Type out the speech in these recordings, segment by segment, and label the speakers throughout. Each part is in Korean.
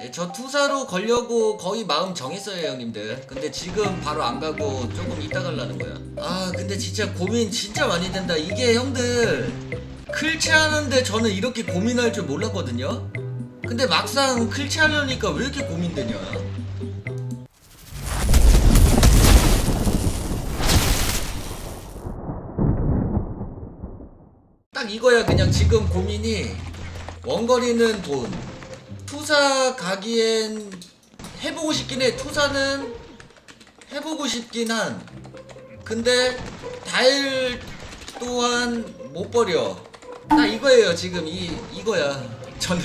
Speaker 1: 네, 저 투사로 걸려고 거의 마음 정했어요 형님들. 근데 지금 바로 안 가고 조금 이따 가려는 거야. 아 근데 진짜 고민 진짜 많이 된다. 이게 형들 클치 하는데 저는 이렇게 고민할 줄 몰랐거든요. 근데 막상 클치 하려니까 왜 이렇게 고민되냐? 딱 이거야 그냥 지금 고민이. 원거리는 돈 투사 가기엔 해보고 싶긴 해. 투사는 해보고 싶긴 한. 근데 다일 또한 못 버려. 딱 이거예요 지금. 이 이거야. 저는.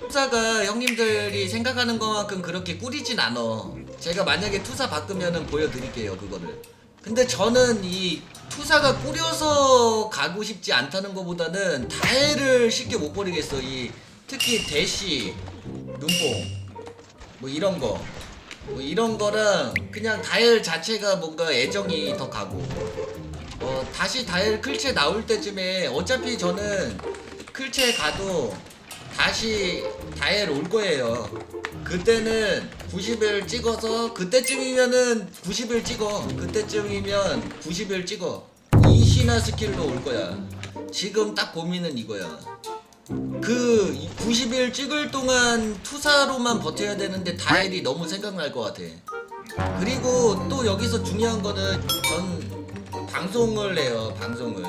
Speaker 1: 투사가 형님들이 생각하는 것만큼 그렇게 꾸리진 않아. 제가 만약에 투사 바꾸면은 보여드릴게요 그거를. 근데 저는 이 투사가 꾸려서 가고 싶지 않다는 것보다는 다해를 쉽게 못 버리겠어 이. 특히 대시 눈뽕 뭐 이런 거. 뭐 이런 거랑 그냥 다이얼 자체가 뭔가 애정이 더 가고. 어, 다시 다이얼 클체 나올 때쯤에 어차피 저는 클체 가도 다시 다이얼 올 거예요. 그때는 90일 찍어서 그때쯤이면은 90일 찍어. 그때쯤이면 90일 찍어. 이시나 스킬로 올 거야. 지금 딱 고민은 이거야. 그 90일 찍을 동안 투사로만 버텨야 되는데 다일이 너무 생각날 것 같아. 그리고 또 여기서 중요한 거는 전 방송을 해요, 방송을.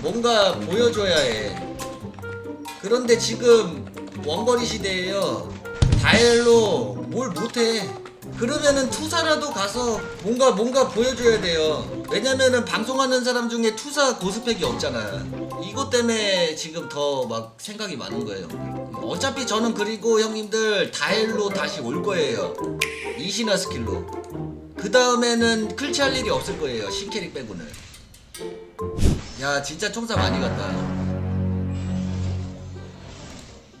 Speaker 1: 뭔가 보여줘야 해. 그런데 지금 원거리 시대에요. 다일로 뭘 못해. 그러면은 투사라도 가서 뭔가 뭔가 보여줘야 돼요. 왜냐면은 방송하는 사람 중에 투사 고스펙이 없잖아. 이것 때문에 지금 더 막 생각이 많은 거예요. 어차피 저는 그리고 형님들 다일로 다시 올 거예요. 이시나 스킬로. 그 다음에는 클치 할 일이 없을 거예요. 신캐릭 빼고는. 야 진짜 총사 많이 갔다.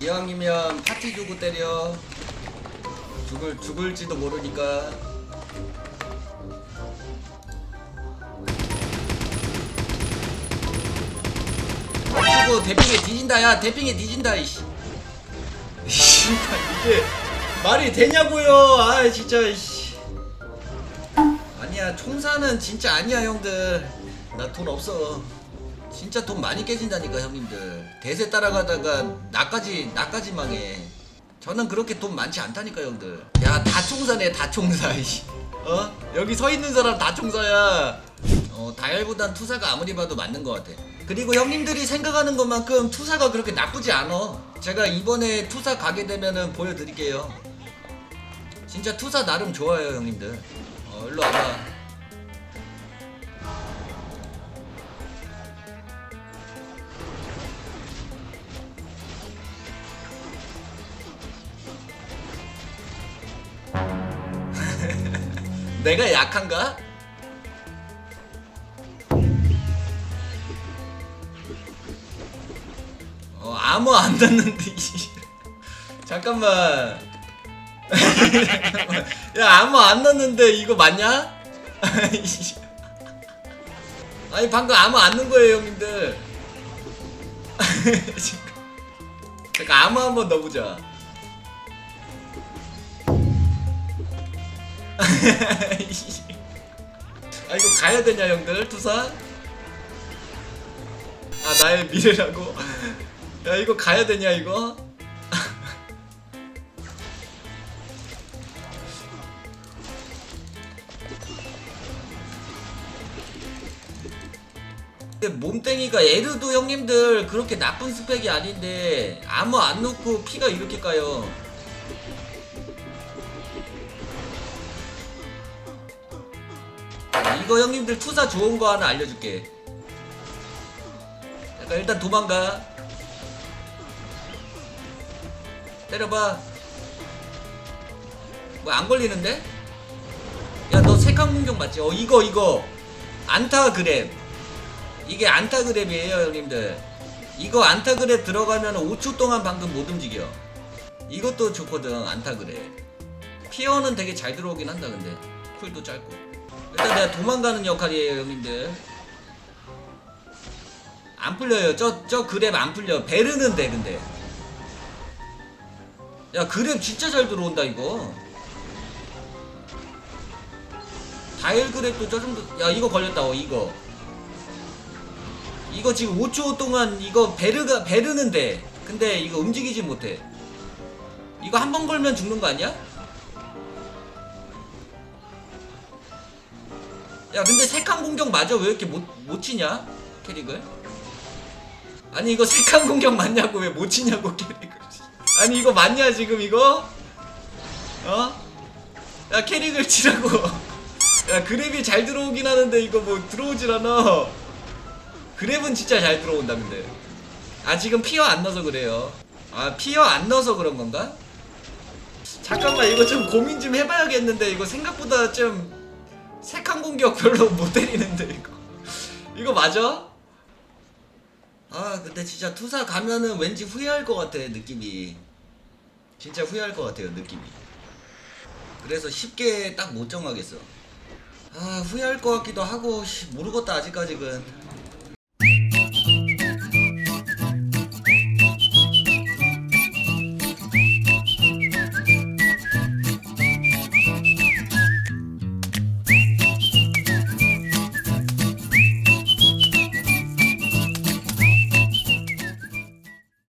Speaker 1: 이왕이면 파티 주고 때려. 죽을 죽을지도 모르니까. 치고 대핑에 뒤진다 야 대핑에 뒤진다 이씨. 씨발 이게 말이 되냐고요. 아 진짜 이씨. 아니야 총사는 진짜 아니야 형들. 나 돈 없어. 진짜 돈 많이 깨진다니까 형님들. 대세 따라가다가 나까지 나까지 망해. 저는 그렇게 돈 많지 않다니까 형들. 야 다 총사네 다 총사 이씨. 어? 여기 서 있는 사람 다 총사야. 어 다이얼보단 투사가 아무리 봐도 맞는 것 같아. 그리고 형님들이 생각하는 것만큼 투사가 그렇게 나쁘지 않아. 제가 이번에 투사 가게 되면은 보여드릴게요. 진짜 투사 나름 좋아요 형님들. 어 일로 와봐. 내가 약한가? 어 아무 안 났는데 이- 잠깐만 야 아무 안 났는데 이거 맞냐? 아니 방금 아무 안 넣은 거예요 형님들. 잠깐 아무 한번 넣어보자 아 이거 가야 되냐 형들 투사? 아 나의 미래라고? 야 이거 가야 되냐 이거? 몸땡이가 에르도 형님들 그렇게 나쁜 스펙이 아닌데 아무 안 넣고 피가 이렇게 까요 이거 형님들 투사 좋은 거 하나 알려줄게. 잠깐 일단 도망가. 때려봐. 뭐 안 걸리는데? 야 너 색강 공격 맞지? 어 이거 이거 안타 그랩. 이게 안타 그랩이에요 형님들. 이거 안타 그랩 들어가면 5초 동안 방금 못 움직여. 이것도 좋거든 안타 그랩. 피어는 되게 잘 들어오긴 한다 근데 쿨도 짧고. 일단 내가 도망가는 역할이에요 형님들. 안 풀려요. 저 저 그랩 안 풀려. 베르는 돼 근데. 야 그램 진짜 잘 들어온다 이거. 다일 그랩도 저 정도 야 이거 걸렸다 어 이거. 이거 지금 5초 동안 이거 베르가 베르는 돼. 근데 이거 움직이지 못해. 이거 한 번 걸면 죽는 거 아니야? 야 근데 색한 공격 맞아? 왜 이렇게 못, 못 치냐? 캐릭을? 아니 이거 색한 공격 맞냐고 왜 못 치냐고 캐릭을 아니 이거 맞냐 지금 이거? 어? 야 캐릭을 치라고. 야 그랩이 잘 들어오긴 하는데 이거 뭐 들어오질 않아. 그랩은 진짜 잘 들어온다 근데. 아 지금 피어 안 넣어서 그래요. 아 피어 안 넣어서 그런 건가? 잠깐만 이거 좀 고민 좀 해봐야겠는데 이거 생각보다 좀 색한 공격 별로 못 때리는데 이거. 이거 맞아? 아 근데 진짜 투사 가면은 왠지 후회할 것 같아 느낌이. 진짜 후회할 것 같아요 느낌이. 그래서 쉽게 딱 못 정하겠어. 아 후회할 것 같기도 하고 씨, 모르겠다 아직까지는